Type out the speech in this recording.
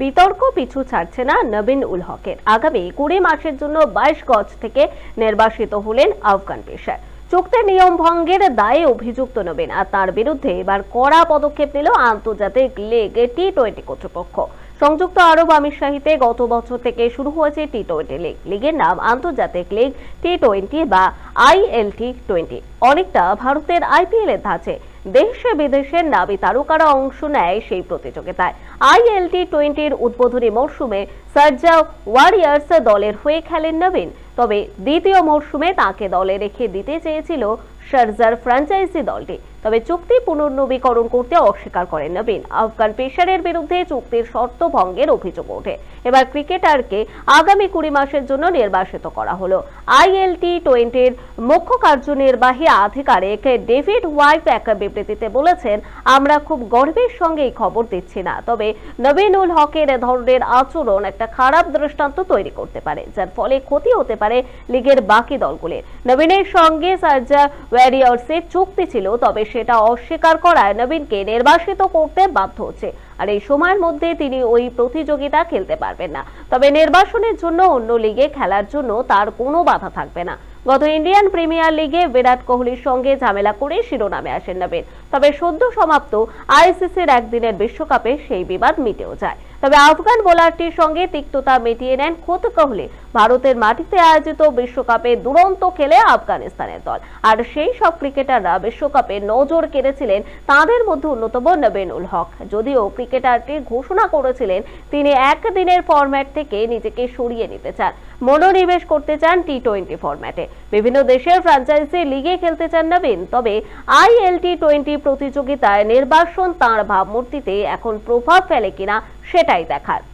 বিতর্ক পিছু ছাড়ছে না নবীন উল হকের। আগামী কুড়ি মাসের জন্য বাইশ গজ থেকে নির্বাসিত হলেন আফগান পেশার। চুক্তির নিয়ম ভঙ্গের দায়ে অভিযুক্ত নবীন আর তার বিরুদ্ধে এবার কড়া পদক্ষেপ নিল আন্তর্জাতিক লিগ টি টোয়েন্টি কর্তৃপক্ষ। সংযুক্ত আরব আমিরশাহিতে গত বছর থেকে শুরু হয়েছে টি টোয়েন্টি লিগ। লিগের নাম আন্তর্জাতিক লিগ টি টোয়েন্টি বা আইএলটি টোয়েন্টি অনেকটা ভারতের আইপিএল এর ধাঁচে। দেশে বিদেশের নাবি তারকারা অংশ নেয় সেই প্রতিযোগিতায়। আইএলটি টোয়েন্টির উদ্বোধনী মরশুমে সার্জা ওয়ারিয়ার্স দলের হয়ে খেলেন নবীন। তবে দ্বিতীয় মরশুমে তাকে দলে রেখে দিতে চেয়েছিল সার্জার ফ্র্যাঞ্চাইজি দলটি। তবে চুক্তি পুনর্নবীকরণ করতে অস্বীকার করেন নবীন। আফগান পেশারের বিরুদ্ধে চুক্তির শর্ত ভঙ্গের অভিযোগ ওঠে। এবার ক্রিকেটারকে আগামী কুড়ি মাসের জন্য নির্বাসিত করা হলো। আইএলটি টোয়েন্টির মুখ্য কার্যনির্বাহী আধিকারিক ডেভিড হোয়াইট এক বিবৃতিতে বলেছেন, আমরা খুব গর্বের সঙ্গে এই খবর দিচ্ছি না। তবে নবীনুল হকের এ ধরনের আচরণ একটা খারাপ দৃষ্টান্ত তৈরি করতে পারে, যার ফলে ক্ষতি হতে পারে লিগের বাকি দলগুলির। নবীনের সঙ্গে সার্জা ওয়ারিয়র্সের চুক্তি ছিল, তবে সেটা অস্বীকার করায় নবীনকে নির্বাসিত করতে বাধ্য হচ্ছে। আর এই সময়ের মধ্যে তিনি ওই প্রতিযোগিতা খেলতে পারবেন না। তবে নির্বাসনের জন্য অন্য লিগে খেলার জন্য তার কোনো বাধা থাকবে না। গত ইন্ডিয়ান প্রিমিয়ার লিগে বিরাট কোহলির সঙ্গে ঝামেলা করে শিরোনামে আসেন নবীন। তবে সদ্য সমাপ্ত আইসিসির একদিনের বিশ্বকাপে সেই বিবাদ মিটেও যায়। তবে আফগান বোলারটির সঙ্গে তিক্ততা মিটিয়ে নেন খোদ কোহলি। ভারতের মাটিতে আয়োজিত বিশ্বকাপে দুরন্ত খেলে আফগানিস্তানের দল। আর সেই সব ক্রিকেটাররা বিশ্বকাপে নজর কেড়েছিলেন তাদের মধ্যে অন্যতম নবীনুল হক। যদিও ক্রিকেটারটি ঘোষণা করেছিলেন তিনি একদিনের ফরম্যাট থেকে নিজেকে সরিয়ে নিতে চান। মনোনিবেশ করতে চান টি টোয়েন্টি ফরম্যাটে। বিভিন্ন দেশের ফ্র্যাঞ্চাইজি লিগে খেলতে চান নবীন। তবে আইএলটি টোয়েন্টি প্রতিযোগিতায় নির্বাসন তাঁর ভাবমূর্তিতে এখন প্রভাব ফেলে কিনা કરાઈ દાખલ